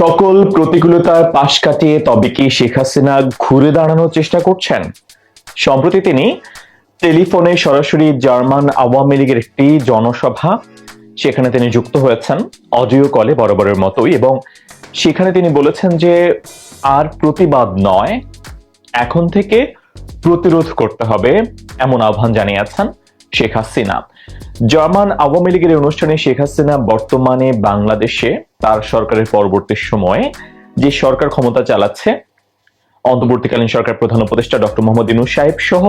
সকল প্রতিকূলতার পাশ কাটিয়ে তবে কি শেখ হাসিনা ঘুরে দাঁড়ানোর চেষ্টা করছেন? সম্প্রতি তিনি টেলিফোনে সরাসরি জার্মান আওয়ামী লীগের একটি জনসভা, সেখানে তিনি যুক্ত হয়েছেন। অডিও কলে বরাবরের মতোই এবং সেখানে তিনি বলেছেন যে আর প্রতিবাদ নয়, এখন থেকে প্রতিরোধ করতে হবে, এমন আহ্বান জানিয়েছেন শেখ হাসিনা। জার্মান আওয়ামী লীগের অনুষ্ঠানে শেখ হাসিনা বর্তমানে বাংলাদেশে তার সরকারের পরবর্তী সময়ে যে সরকার ক্ষমতা চালাচ্ছে, অন্তর্বর্তীকালীন সরকার প্রধান উপদেষ্টা ডক্টর মোহাম্মদ ইনু সাহেব সহ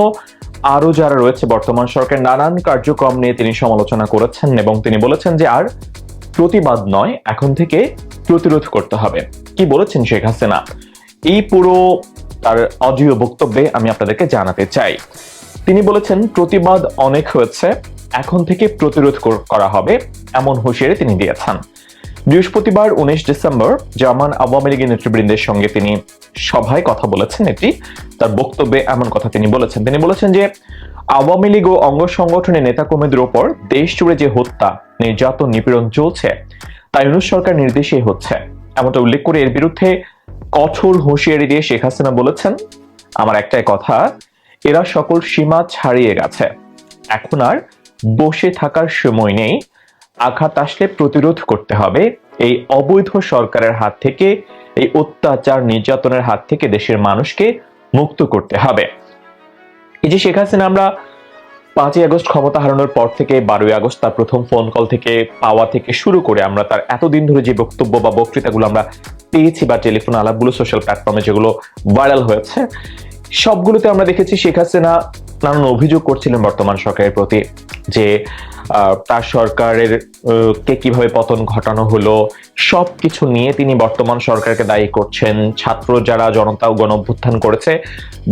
আরও যারা রয়েছে, বর্তমান সরকার নানান কার্যক্রম নিয়ে তিনি সমালোচনা করেছেন এবং তিনি বলেছেন যে আর প্রতিবাদ নয়, এখন থেকে প্রতিরোধ করতে হবে। কি বলেছেন শেখ হাসিনা? এই পুরো তার অডিও বক্তব্যে আমি আপনাদেরকে জানাতে চাই। তিনি বলেছেন, প্রতিবাদ অনেক হয়েছে এখন থেকে প্রতিরোধ করা হবে এমন হুঁশিয়ারি তিনি দিয়েছেন। বৃহস্পতিবার উনিশ ডিসেম্বর জার্মান আওয়ামী লীগের নেতৃবৃন্দের সঙ্গে তিনি সভায় কথা বলেছেন এটি। তার বক্তব্যে এমন কথা তিনি বলেছেন। তিনি বলেছেন যে, আওয়ামী লীগ ও অঙ্গ সংগঠনের নেতাকর্মীদের ওপর দেশ জুড়ে যে হত্যা, নির্যাতন, নিপীড়ন চলছে তা ইউনুস সরকার নির্দেশেই হচ্ছে। এমনটা উল্লেখ করে এর বিরুদ্ধে কঠোর হুঁশিয়ারি দিয়ে শেখ হাসিনা বলেছেন, আমার একটাই কথা, এরা সকল সীমা ছাড়িয়ে গেছে। এখন আর বসে থাকার সময় নেই। আঘাত আসলে প্রতিরোধ করতে হবে। এই অবৈধ সরকারের হাত থেকে, এই অত্যাচার নির্যাতনের হাত থেকে দেশের মানুষকে মুক্ত করতে হবে। এই যে শেখ হাসিনা, আমরা পাঁচই আগস্ট ক্ষমতা হারানোর পর থেকে, বারোই আগস্ট তার প্রথম ফোন কল থেকে, পাওয়া থেকে শুরু করে আমরা তার এতদিন ধরে যে বক্তব্য বা বক্তৃতাগুলো আমরা পেয়েছি বা টেলিফোন আলাপগুলো সোশ্যাল প্ল্যাটফর্মে যেগুলো ভাইরাল হয়েছে সবগুলোতে আমরা দেখেছি শেখ হাসিনা নানান অভিযোগ করছিলেন বর্তমান সরকারের প্রতি যে তার সরকারের কে কীভাবে পতন ঘটানো হলো সব কিছু নিয়ে তিনি বর্তমান সরকারকে দায়ী করছেন। ছাত্র যারা জনতা গণ অভ্যুত্থান করেছে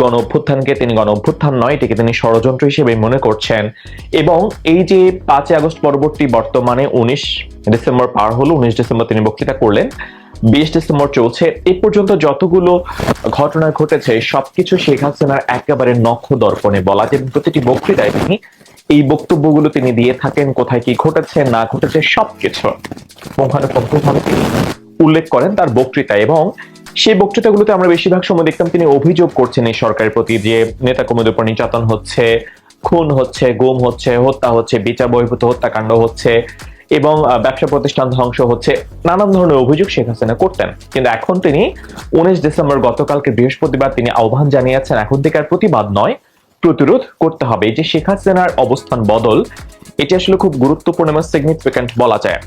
গণ অভ্যুত্থানকে তিনি গণ অভ্যুত্থান নয়, এটিকে তিনি ষড়যন্ত্র হিসেবে মনে করছেন। এবং এই যে পাঁচই আগস্ট পরবর্তী বর্তমানে উনিশ ডিসেম্বর পার হলো, উনিশ ডিসেম্বর তিনি বক্তৃতা করলেন বিশ ডিসেম্বর চলছে। এই পর্যন্ত যতগুলো ঘটনা ঘটেছে, সবকিছু শেখ হাসিনার একেবারে নখ দর্পণে বলা যে প্রতিটি বক্তৃতায় তিনি এই বক্তব্যগুলো তিনি দিয়ে থাকেন, কোথায় কি ঘটেছে, না ঘটেছে, সবকিছু। পুঙ্খানুপুঙ্খভাবে তিনি উল্লেখ করেন তার বক্তৃতা এবং সেই বক্তৃতাগুলোতে আমরা বেশিরভাগ সময় দেখতাম তিনি অভিযোগ করছেন এই সরকারের প্রতি যে নেতা কর্মীদের উপর নির্যাতন হচ্ছে, খুন হচ্ছে, গুম হচ্ছে, হত্যা হচ্ছে, বিচার বহির্ভূত হত্যাকাণ্ড হচ্ছে। এবং ব্যবসা প্রতিষ্ঠান ধ্বংস হচ্ছে, নানান ধরনের অভিযোগ শেখ হাসিনা করতেন। কিন্তু এখন তিনি উনিশ ডিসেম্বর গতকালকে বৃহস্পতিবার তিনি আহ্বান জানিয়েছেন, এখন থেকে আর প্রতিবাদ নয়, প্রতিরোধ করতে হবে। যে শেখ হাসিনার অবস্থান বদল, এটি আসলে খুব গুরুত্বপূর্ণ এবং সিগনিফিক্যান্ট বলা যায়।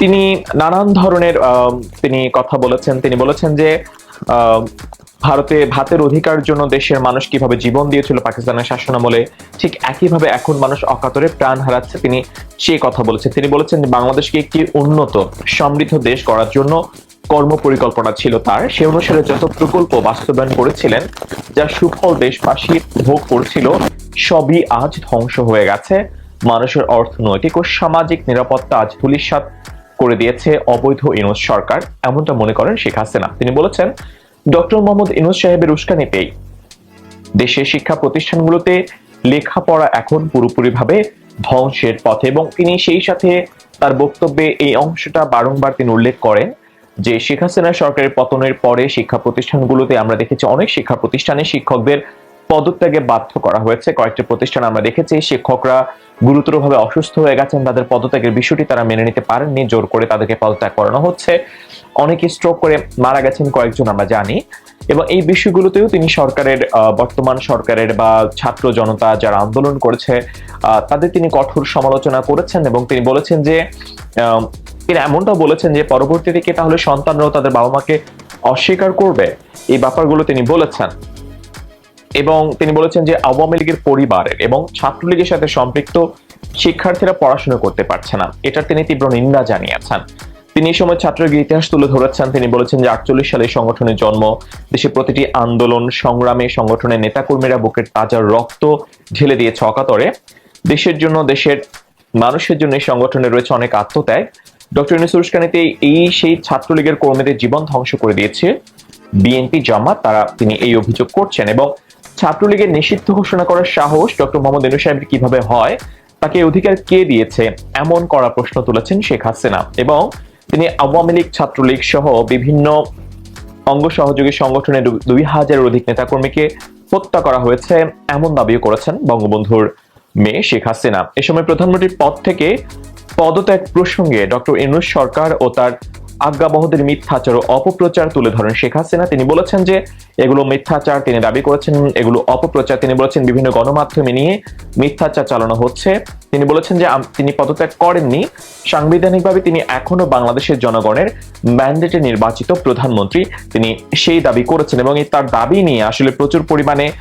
তিনি নানান ধরনের তিনি কথা বলেছেন। তিনি বলেছেন যে ভারতে ভাতের অধিকার জন্য দেশের মানুষ কীভাবে জীবন দিয়েছিল পাকিস্তানের শাসনামলে, ঠিক একইভাবে এখন মানুষ অকাতরে প্রাণ হারাচ্ছে, তিনি সেই কথা বলেছেন। তিনি বলেছেন যে বাংলাদেশকে একটি উন্নত, সমৃদ্ধ দেশ করার জন্য কর্ম পরিকল্পনা ছিল তার। সে অনুসারে যত প্রকল্প বাস্তবায়ন করেছিলেন যার সুফল দেশবাসী ভোগ করছিল, সবই আজ ধ্বংস হয়ে গেছে। মানুষের অর্থনৈতিক ও সামাজিক নিরাপত্তা আজ ধূলিসাৎ করে দিয়েছে অবৈধ ইনুস সরকার, এমনটা মনে করেন শেখ হাসিনা। তিনি বলেছেন, ডক্টর মোহাম্মদ ইনুস সাহেবের উস্কানিতেই দেশের শিক্ষা প্রতিষ্ঠানগুলোতে লেখাপড়া এখন পুরোপুরিভাবে ধ্বংসের পথে এবং তিনি সেই সাথে তার বক্তব্যে এই অংশটা বারংবার তিনি উল্লেখ করেন যে শেখ হাসিনা সরকারের পতনের পরে শিক্ষা প্রতিষ্ঠানগুলোতে আমরা দেখেছি অনেক শিক্ষা প্রতিষ্ঠানে শিক্ষকদের পদত্যাগে বাধ্য করা হয়েছে। কয়েকটি প্রতিষ্ঠান আমরা দেখেছি, শিক্ষকরা গুরুতরভাবে অসুস্থ হয়ে গেছেন তাদের পদত্যাগের বিষয়টি তারা মেনে নিতে পারেননি, জোর করে তাদেরকে পদত্যাগ করানো হচ্ছে। অনেকে স্ট্রোক করে মারা গেছেন কয়েকজন আমরা জানি এবং এই বিষয়গুলোতেও তিনি সরকারের বর্তমান সরকারের বা ছাত্র জনতা যারা আন্দোলন করেছে তাদের তিনি কঠোর সমালোচনা করেছেন এবং তিনি বলেছেন যে তিনি এমনটাও বলেছেন যে পরবর্তী থেকে তাহলে সন্তানরাও তাদের বাবা মাকে অস্বীকার করবে? এই ব্যাপারগুলো তিনি বলেছেন। এবং তিনি বলেছেন যে আওয়ামী লীগের পরিবারের এবং ছাত্রলীগের সাথে সম্পৃক্ত শিক্ষার্থীরা পড়াশোনা করতে পারছে না। এটার তিনি তীব্র নিন্দা জানিয়েছেন। তিনি এই সময় ছাত্রলীগের ইতিহাস তুলে ধরেছেন। তিনি বলেছেন যে আটচল্লিশ সালে সংগঠনের জন্ম দেশের প্রতিটি আন্দোলন, সংগ্রামে সংগঠনের নেতাকর্মীরা বুকের তাজা রক্ত ঢেলে দিয়েছে অকাতরে। দেশের জন্য, দেশের মানুষের জন্য এই সংগঠনে রয়েছে অনেক আত্মত্যাগ। ডক্টর ইউনুস এই সেই ছাত্রলীগের কর্মীদের জীবন ধ্বংস করে দিয়েছে। বিএনপি জামাত, তারা তিনি এই অভিযোগ করছেন এবং ছাত্রলীগের নিষিদ্ধ ঘোষণা করার সাহস ডক্টর মোহাম্মদ এনু সাহেবের কীভাবে হয়? তাকে অধিকার কে দিয়েছে? এমন করা প্রশ্ন তুলেছেন শেখ হাসিনা এবং তিনি আওয়ামী লীগ, ছাত্রলীগ সহ বিভিন্ন অঙ্গ সহযোগী সংগঠনের দুই হাজারের অধিক নেতাকর্মীকে হত্যা করা হয়েছে এমন দাবিও করেছেন বঙ্গবন্ধুর মেয়ে শেখ হাসিনা। এ সময় প্রধানমন্ত্রীর পদ থেকে পদত্যাগ প্রসঙ্গে ডক্টর ইনুস সরকার ও তার আজ্ঞাবহদের মিথ্যাচার ও অপপ্রচার তুলে ধরেন শেখ হাসিনা। তিনি বলেছেন যে, এগুলো মিথ্যাচার, তিনি দাবি করেছেন এগুলো অপপ্রচার। তিনি বলেছেন বিভিন্ন গণমাধ্যমে নিয়ে মিথ্যাচার চালানো হচ্ছে। তিনি বলেছেন যে তিনি পদত্যাগ করেননি। সাংবিধানিকভাবে তিনি এখনও বাংলাদেশের জনগণের ম্যান্ডেটে নির্বাচিত প্রধানমন্ত্রী। তিনি সেই দাবি করেছেন এবং তার দাবি নিয়ে আসলে প্রচুর পরিমাণে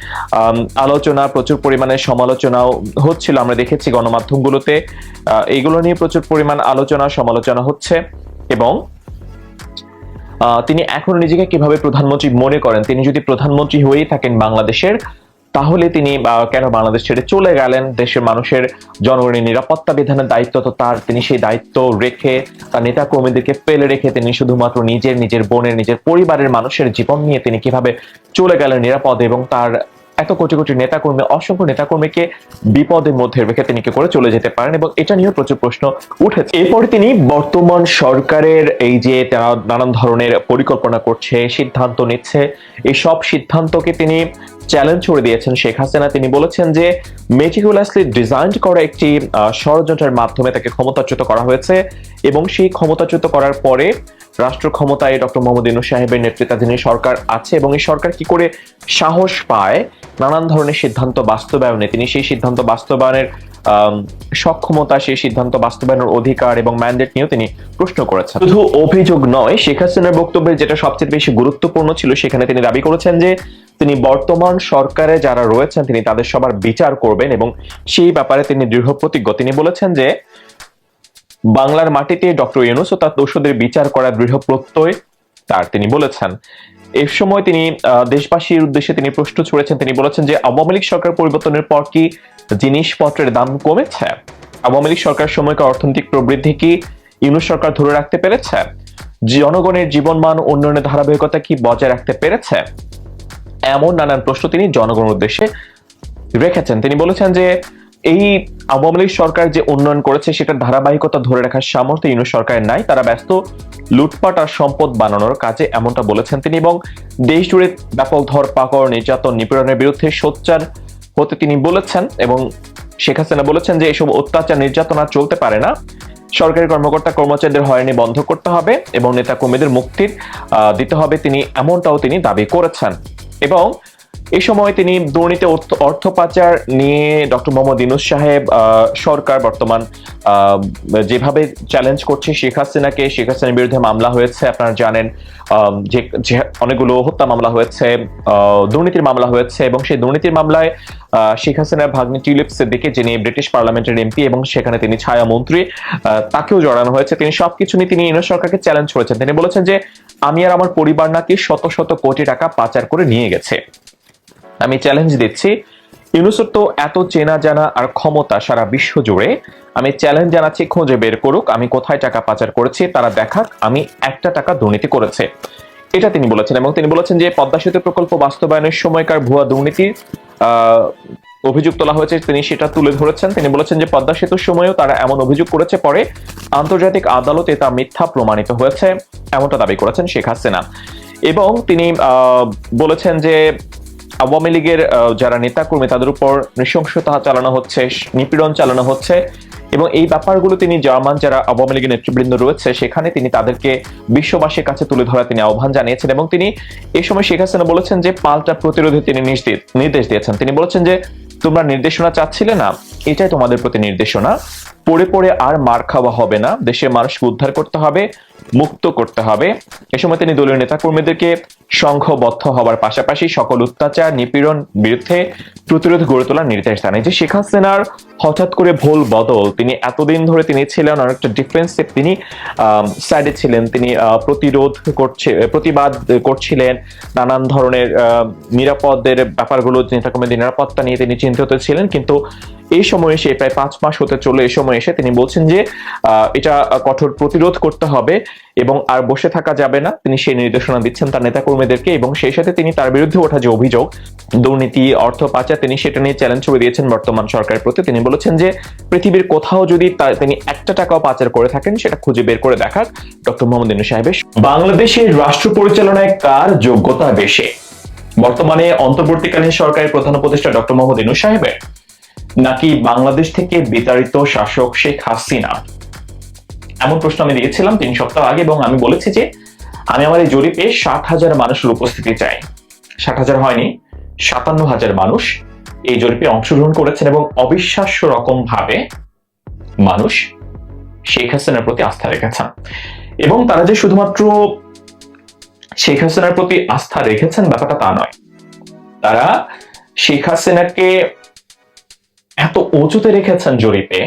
আলোচনা, প্রচুর পরিমাণে সমালোচনাও হচ্ছিল। আমরা দেখেছি গণমাধ্যমগুলোতে এগুলো নিয়ে প্রচুর পরিমাণ আলোচনা, সমালোচনা হচ্ছে এবং তিনি এখন নিজেকে কীভাবে প্রধানমন্ত্রী মনে করেন? তিনি যদি প্রধানমন্ত্রী হয়েই থাকেন বাংলাদেশের, তাহলে তিনি কেন বাংলাদেশ ছেড়ে চলে গেলেন? দেশের মানুষের জনগণের নিরাপত্তা বিধানের দায়িত্ব তো তার। তিনি সেই দায়িত্ব রেখে, তার নেতা কর্মীদেরকে ফেলে রেখে তিনি শুধুমাত্র নিজের নিজের বোনের, নিজের পরিবারের মানুষের জীবন নিয়ে তিনি কীভাবে চলে গেলেন নিরাপদ এবং তার এত কোটি কোটি নেতাকর্মী, অসংখ্য নেতাকর্মীকে বিপদের মধ্যে রেখে তিনি কি করে চলে যেতে পারেন এবং এটা নিয়েও প্রচুর প্রশ্ন উঠেছে। এরপরে তিনি বর্তমান সরকারের এই যে তারা নানান ধরনের পরিকল্পনা করছে, সিদ্ধান্ত নিচ্ছে। এই সব সিদ্ধান্তকে তিনি চ্যালেঞ্জ করে দিয়েছেন শেখ হাসিনা। তিনি বলেছেন যে মেটিকুলাসলি ডিজাইন করা একটি ষড়যন্ত্রের মাধ্যমে তাকে ক্ষমতাচ্যুত করা হয়েছে এবং সেই ক্ষমতাচ্যুত করার পরে রাষ্ট্র ক্ষমতায় ডক্টর মোহাম্মদ ইনু সাহেবের নেতৃত্বাধীন সরকার আছে এবং এই সরকার কি করে সাহস পায়, নানান ধরনের সিদ্ধান্ত বাস্তবায়নে। তিনি সেই সিদ্ধান্ত বাস্তবায়নের সক্ষমতা, সেই সিদ্ধান্ত বাস্তবায়নের অধিকার এবং ম্যান্ডেট নিয়েও তিনি প্রশ্ন করেছেন। শুধু অভিযোগ নয়, শেখ হাসিনার বক্তব্যে যেটা সবচেয়ে বেশি গুরুত্বপূর্ণ ছিল, সেখানে তিনি দাবি করেছেন যে তিনি বর্তমান সরকারে যারা রয়েছেন, তিনি তাদের সবার বিচার করবেন এবং সেই ব্যাপারে তিনি দৃঢ় প্রতিজ্ঞ। তিনি বলেছেন যে, বাংলার মাটিতে ডক্টর ইউনুস ও তার দোষদের বিচার করার দৃঢ় প্রত্যয় তার, তিনি বলেছেন। এর সময় তিনি দেশবাসীর উদ্দেশ্যে তিনি প্রশ্ন ছুড়েছেন। তিনি বলেছেন যে, আওয়ামী লীগ সরকার পরিবর্তনের পর কি জিনিসপত্রের দাম কমেছে? আওয়ামী লীগ সরকার সময়কার অর্থনৈতিক প্রবৃদ্ধি কি ইউনুস সরকার ধরে রাখতে পেরেছে? জনগণের জীবনমান উন্নয়নের ধারাবাহিকতা কি বজায় রাখতে পেরেছে? এমন নানান প্রশ্ন তিনি জনগণের উদ্দেশ্যে রেখেছেন। তিনি বলেছেন যে এই আওয়ামী লীগ সরকার যে উন্নয়ন করেছে, সেটার ধারাবাহিকতা ধরে রাখার সামর্থ্য ইউনুস সরকারের নাই। তারা ব্যস্ত। লুটপাট আর সম্পদ বানানোর কাজে এমনটা বলেছেন তিনি এবং দেশ জুড়ে ব্যাপক ধরপাকড় নির্যাতন, নিপীড়নের বিরুদ্ধে সোচ্চার হতে তিনি বলেছেন এবং শেখ হাসিনা বলেছেন যে এসব অত্যাচার, নির্যাতন আর চলতে পারে না। সরকারি কর্মকর্তা, কর্মচারীদের হয়রানি বন্ধ করতে হবে এবং নেতা কর্মীদের মুক্তির দিতে হবে। তিনি এমনটাও তিনি দাবি করেছেন। এবং এই সময় তিনি দুর্নীতি অর্থ- পাচার নিয়ে ডক্টর মোহাম্মদ ইনুস সাহেব সরকার বর্তমান যেভাবে চ্যালেঞ্জ করছে শেখ হাসিনাকে, শেখ হাসিনার বিরুদ্ধে মামলা হয়েছে, আপনারা জানেন যে অনেকগুলো হত্যা মামলা হয়েছে দুর্নীতির মামলা হয়েছে এবং সেই দুর্নীতির মামলায় শেখ হাসিনার ভাগ্নি টিউলিপ সিদ্দিকি, যিনি ব্রিটিশ পার্লামেন্টের এমপি এবং সেখানে তিনি ছায়া মন্ত্রী তাকেও জড়ানো হয়েছে। তিনি সবকিছু নিয়ে তিনি ইনুস সরকারকে চ্যালেঞ্জ করেছেন। তিনি বলেছেন যে আমি আর আমার পরিবার নাকি শত শত কোটি টাকা পাচার করে নিয়ে গেছে। আমি চ্যালেঞ্জ দিচ্ছি, ইউনুসের তো এত চেনা জানা আর ক্ষমতা সারা বিশ্ব জুড়ে, আমি চ্যালেঞ্জ জানাচ্ছি, খুঁজে বের করুক, আমি কোথায় টাকা পাচার করেছি, তারা দেখাক, আমি একটা টাকা দুর্নীতি করেছে। এটা তিনি বলেছেন এবং তিনি বলেছেন যে পদ্মা সেতু প্রকল্প বাস্তবায়নের সময়কার ভুয়া দুর্নীতির অভিযোগ তোলা হয়েছে, তিনি সেটা তুলে ধরেছেন। তিনি বলেছেন যে পদ্মা সেতুর সময়ও তারা এমন অভিযোগ করেছে, পরে আন্তর্জাতিক আদালতে তা মিথ্যা প্রমাণিত হয়েছে, এমনটা দাবি করেছেন শেখ হাসিনা। এবং তিনি বলেছেন যে আওয়ামী লীগের যারা নেতাকর্মী, তাদের উপর নৃশংসতা চালানো হচ্ছে, নিপীড়ন চালানো হচ্ছে। এবং এই ব্যাপারগুলো তিনি জার্মান যারা আওয়ামী লীগের নেতৃবৃন্দ রয়েছে, সেখানে তিনি তাদেরকে বিশ্ববাসীর কাছে তুলে ধরা তিনি আহ্বান জানিয়েছেন এবং তিনি এই সময় শেখ হাসিনা বলেছেন যে পাল্টা প্রতিরোধে তিনি নির্দেশ দিয়েছেন। তিনি বলেছেন যে, তোমরা নির্দেশনা চাচ্ছিলে না, এটাই তোমাদের প্রতি নির্দেশনা। পড়ে পড়ে আর মার খাওয়া হবে না। দেশের মানুষকে উদ্ধার করতে হবে, মুক্ত করতে হবে। এ সময় তিনি দলীয় নেতাকর্মীদেরকে সংঘবদ্ধ হবার পাশাপাশি সকল অত্যাচার, নিপীড়ন বিরুদ্ধে প্রতিরোধ গড়ে তোলার নির্দেশ দেন। এই যে শেখ হাসিনার হঠাৎ করে ভুল বদল। তিনি এতদিন ধরে তিনি ছিলেন অনেকটা ডিফেন্সিভ তিনি সাইডে ছিলেন। তিনি প্রতিরোধ করছে, প্রতিবাদ করছিলেন, নানান ধরনের নিরাপদের ব্যাপারগুলো নিরাপত্তা নিয়ে তিনি চিন্তিত ছিলেন। কিন্তু এই সময় এসে প্রায় পাঁচ মাস হতে চলে এই সময় এসে তিনি বলছেন যে এটা কঠোর প্রতিরোধ করতে হবে এবং আর বসে থাকা যাবে না। তিনি সেই নির্দেশনা দিচ্ছেন তার নেতাকর্মীদেরকে এবং সেই সাথে তিনি তার বিরুদ্ধে ওঠা যে অভিযোগ, দুর্নীতি, অর্থ পাচার, তিনি সেটা নিয়ে চ্যালেঞ্জ করে দিয়েছেন বর্তমান সরকারের প্রতি। তিনি বলেছেন যে, পৃথিবীর কোথাও যদি তিনি একটা টাকাও পাচার করে থাকেন, সেটা খুঁজে বের করে দেখার ডক্টর মোহাম্মদ ইনু সাহেবের বাংলাদেশের রাষ্ট্র পরিচালনায় কার যোগ্যতা বেশি? বর্তমানে অন্তর্বর্তীকালীন সরকারের প্রধান উপদেষ্টা ডক্টর মোহাম্মদ ইনু সাহেবের নাকি বাংলাদেশ থেকে বিতাড়িত শাসক শেখ হাসিনা? এমন প্রশ্ন আমি দিয়েছিলাম তিন সপ্তাহ আগে এবং আমি বলেছি যে আমি আমার এই জরিপে ষাট হাজার মানুষের উপস্থিতি চাই। ষাট হাজার হয়নি, সাতান্ন হাজার মানুষ এই জরিপে অংশগ্রহণ করেছেন এবং অবিশ্বাস্য রকম ভাবে মানুষ শেখ হাসিনার প্রতি আস্থা রেখেছেন। এবং তারা যে শুধুমাত্র শেখ হাসিনার প্রতি আস্থা রেখেছেন, ব্যাপারটা তা নয়। তারা শেখ হাসিনাকে এত উঁচুতে রেখেছেন জরিপে,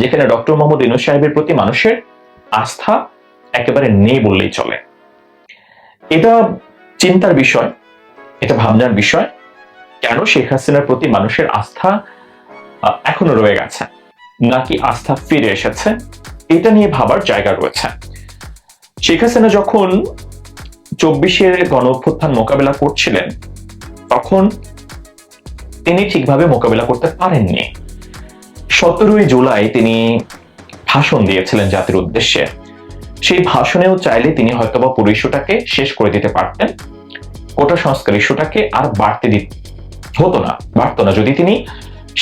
যেখানে ডক্টর মোহাম্মদ ইনু সাহেবের প্রতি মানুষের আস্থা একেবারে নেই বললেই চলে। এটা চিন্তার বিষয়, এটা ভাবনার বিষয়, কেন শেখ হাসিনার প্রতি মানুষের আস্থা এখনও রয়ে গেছে, নাকি আস্থা ফিরে এসেছে, এটা নিয়ে ভাবার জায়গা রয়েছে। শেখ হাসিনা যখন চব্বিশের গণ অভ্যুত্থান মোকাবেলা করছিলেন, তখন তিনি ঠিকভাবে মোকাবেলা করতে পারেননি। সতেরোই জুলাই তিনি ভাষণ দিয়েছিলেন জাতির উদ্দেশ্যে। সেই ভাষণেও চাইলে তিনি হয়তোবা পুরো ইস্যুটাকে শেষ করে দিতে পারতেন। কোটা সংস্কার ইস্যুটাকে আর বাড়তে দিত হতো না, বাড়তো না। যদি তিনি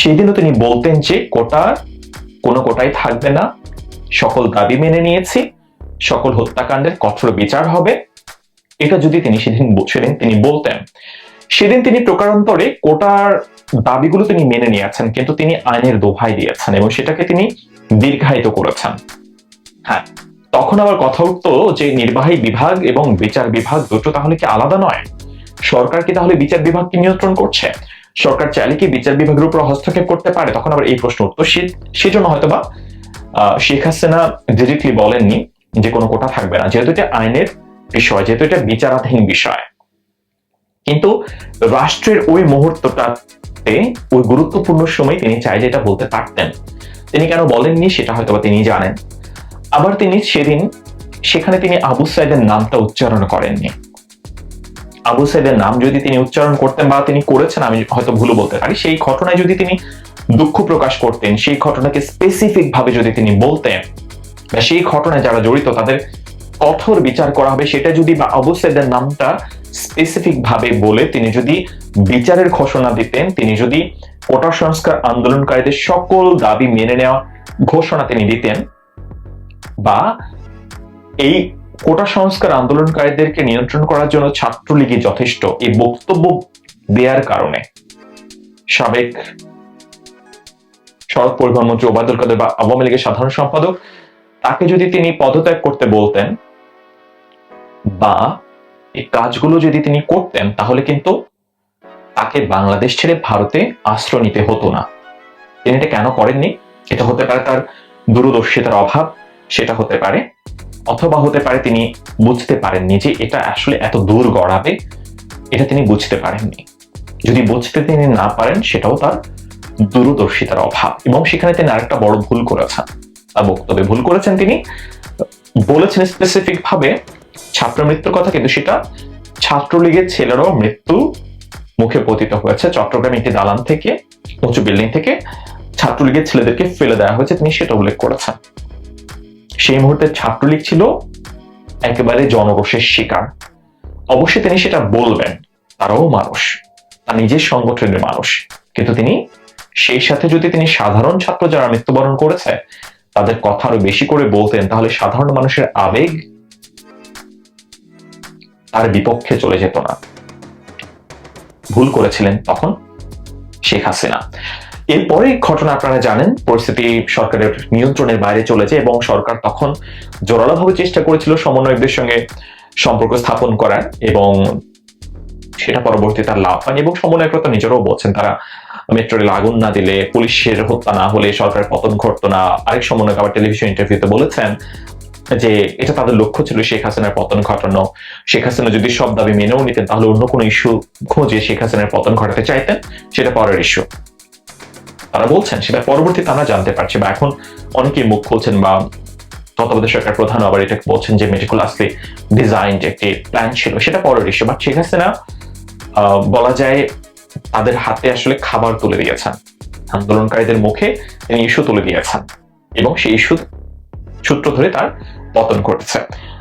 সেদিনও তিনি বলতেন যে কোটা কোনো কোটাই থাকবে না, সকল দাবি মেনে নিয়েছি, সকল হত্যাকাণ্ডের কঠোর বিচার হবে, এটা যদি তিনি সেদিন সেদিন তিনি বলতেন। সেদিন তিনি প্রকারান্তরে কোটার দাবিগুলো তিনি মেনে নিয়েছেন কিন্তু তিনি আইনের দোহাই দিয়েছেন এবং সেটাকে তিনি দীর্ঘায়িত করেছেন। হ্যাঁ তখন আবার কথা উঠতো যে নির্বাহী বিভাগ এবং বিচার বিভাগ দুটো তাহলে কি আলাদা নয়? সরকার কি তাহলে বিচার বিভাগকে নিয়ন্ত্রণ করছে? সরকার চাইলে কি বিচার বিভাগের উপর হস্তক্ষেপ করতে পারে? তখন আবার এই প্রশ্ন উঠতো। সেজন্য হয়তোবা আহ, শেখ হাসিনা ডিরেক্টলি বলেননি যে কোনো কোটা থাকবে না যেহেতু এটা আইনের বিষয় যেহেতু এটা বিচারাধীন বিষয়। কিন্তু রাষ্ট্রের ওই মুহূর্তটাতে ওই গুরুত্বপূর্ণ সময় তিনি চাইলে এটা বলতে পারতেন। তিনি কেন বলেননি সেটা হয়তো তিনি জানেন। আবার তিনি সেদিন সেখানে তিনি আবু সাইদের নামটা উচ্চারণ করেননি। আবু সাইদের নাম যদি তিনি উচ্চারণ করতেন বা তিনি করেছেন, আমি হয়তো ভুল বলতে পারি। সেই ঘটনায় যদি তিনি দুঃখ প্রকাশ করতেন, সেই ঘটনাকে স্পেসিফিক ভাবে যদি তিনি বলতেন সেই ঘটনায় যারা জড়িত তাদের কঠোর বিচার করা হবে, সেটা যদি বা আবু সাইদের নামটা স্পেসিফিক ভাবে বলে, তিনি যদি বিচারের ঘোষণা দিতেন, তিনি যদি কোটা সংস্কার আন্দোলনকারীদের সকল দাবি মেনে নেওয়া ঘোষণা তিনি দিতেন, বা এই কোটা সংস্কার আন্দোলনকারীদেরকে নিয়ন্ত্রণ করার জন্য ছাত্রলীগই যথেষ্ট, এই বক্তব্য দেওয়ার কারণে। সাবেক সড়ক পরিবহন মন্ত্রী ওবায়দুল কাদের বা আওয়ামী লীগের সাধারণ সম্পাদক, তাকে যদি তিনি পদত্যাগ করতে বলতেন বা এই কাজগুলো যদি তিনি করতেন, তাহলে কিন্তু তাকে বাংলাদেশ ছেড়ে ভারতে আশ্রয় নিতে হতো না। তিনি এটা কেন করেননি? এটা হতে পারে তার দূরদর্শিতার অভাব, সেটা হতে পারে, অথবা হতে পারে তিনি বুঝতে পারেননি যে এটা আসলে এত দূর গড়াবে, এটা তিনি বুঝতে পারেননি। যদি বুঝতে তিনি না পারেন, সেটাও তার দূরদর্শিতার অভাব। এবং সেখানে তিনি আরেকটা বড় ভুল করেছেন। তার বক্তব্যে ভুল করেছেন তিনি। বলেছেন স্পেসিফিক ভাবে ছাত্র মৃত্যুর কথা, কিন্তু সেটা ছাত্রলীগের ছেলেরাও মৃত্যু মুখে পতিত হয়েছে। চট্টগ্রাম একটি দালান থেকে, উঁচু বিল্ডিং থেকে ছাত্রলীগের ছেলেদেরকে ফেলে দেওয়া হয়েছে। তিনি সেটা উল্লেখ করেছেন। সেই মুহূর্তে ছাত্রলীগ ছিল একেবারে জনরোষের শিকার। অবশ্যই তিনি সেটা বলবেন, তারাও মানুষ, তার নিজের সংগঠনের মানুষ। কিন্তু তিনি সেই সাথে যদি তিনি সাধারণ ছাত্র যারা মৃত্যুবরণ করেছে, তাদের কথা আরও বেশি করে বলতেন, তাহলে সাধারণ মানুষের আবেগ তার বিপক্ষে চলে যেত না। ভুল করেছিলেন তখন শেখ হাসিনা। এরপরে ঘটনা আপনারা জানেন, পরিস্থিতি সরকারের নিয়ন্ত্রণের বাইরে চলে যায় এবং সরকার তখন জোরালোভাবে চেষ্টা করেছিল সমন্বয়কদের সঙ্গে সম্পর্ক স্থাপন করার এবং সেটা পরবর্তী তার লাভ পায়নি এবং সমন্বয়করা নিজেরাও বলছেন তারা মেট্রো রেল আগুন না দিলে পুলিশের হত্যা না হলে সরকারের পতন ঘটতো না। আরেক সমন্বয়ক আবার টেলিভিশন ইন্টারভিউতে বলেছেন যে এটা তাদের লক্ষ্য ছিল শেখ হাসিনার পতন ঘটানো। শেখ হাসিনা যদি সব দাবি মেনেও নিতেন, তাহলে অন্য কোনো ইস্যু খোঁজে শেখ হাসিনার পতন ঘটাতে চাইতেন, সেটা পরের ইস্যু তারা বলছেন, সেটা পরবর্তীতে আমরা জানতে পারছি বা এখন অনেকেই মুখ খুলছেন বা তত্ত্বাবধায়ক সরকার প্রধান আবার এটা বলছেন যে মেটিকুলাসলি ডিজাইন একটি প্ল্যান ছিল, সেটা পরের ইস্যু বাট শেখ হাসিনা বলা যায় তাদের হাতে আসলে খাবার তুলে দিয়েছেন। আন্দোলনকারীদের মুখে তিনি ইস্যু তুলে দিয়েছেন। এবং সেই ইস্যু সূত্র ধরে তার পতন ঘটেছে।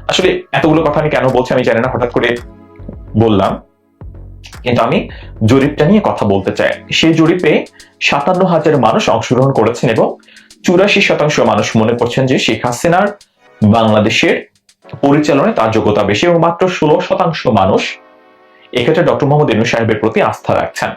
আসলে এতগুলো কথা আমি কেন বলছি আমি জানি না, হঠাৎ করে বললাম। কিন্তু আমি জরিপটা নিয়ে কথা বলতে চাই। সেই জরিপে সাতান্ন হাজার মানুষ অংশগ্রহণ করেছেন এবং চুরাশি শতাংশ মানুষ মনে করছেন যে শেখ হাসিনার বাংলাদেশের পরিচালনায় তার যোগ্যতা বেশি এবং মাত্র ষোলো শতাংশ মানুষ এক্ষেত্রে ডক্টর মোহাম্মদ ইনু সাহেবের প্রতি আস্থা রাখছেন।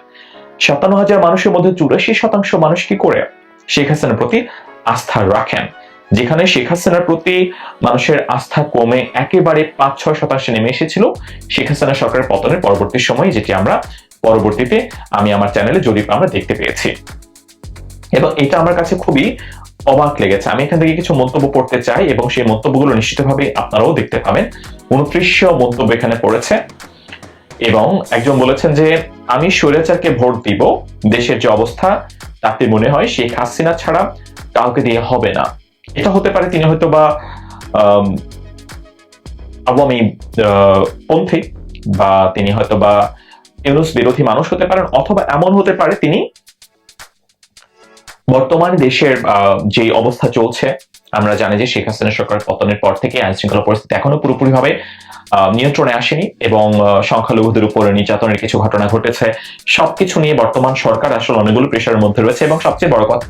সাতান্ন হাজার মানুষের মধ্যে চুরাশি শতাংশ মানুষ কি করে শেখ হাসিনার প্রতি আস্থা রাখেন? যেখানে শেখ হাসিনার প্রতি মানুষের আস্থা কমে একেবারে পাঁচ ছয় শতাংশে নেমে এসেছিল। শেখ হাসিনা সরকারের পতনের পরবর্তী সময়ে, যেটি আমরা পরবর্তীতে আমি আমার চ্যানেলে জরিপ আমরা দেখতে পেয়েছি। এবং এটা আমার কাছে খুবই অবাক লেগেছে। আমি এখান থেকে কিছু মন্তব্য পড়তে চাই এবং সেই মন্তব্যগুলো নিশ্চিতভাবে আপনারাও দেখতে পাবেন। উনত্রিশশো মন্তব্য এখানে পড়েছে এবং একজন বলেছেন যে, আমি স্বৈরাচারকে ভোট দিব, দেশের যে অবস্থা, তাতে মনে হয় শেখ হাসিনা ছাড়া কাউকে দিয়ে হবে না। এটা হতে পারে তিনি হয়তো বা আওয়ামী পন্থী বা তিনি হয়তো বা ইউনুস বিরোধী মানুষ হতে পারেন অথবা এমন হতে পারে তিনি বর্তমানে দেশের যে অবস্থা চলছে, আমরা জানি যে শেখ হাসিনা সরকার পতনের পর থেকে আইন শৃঙ্খলা পরিস্থিতি এখনও পুরোপুরিভাবে নিয়ন্ত্রণে আসেনি এবং সংখ্যালঘুদের উপরে নির্যাতনের কিছু ঘটনা ঘটেছে। সবকিছু নিয়ে বর্তমান সরকার আসলে অনেকগুলো প্রেশারের মধ্যে রয়েছে এবং সবচেয়ে বড় কথা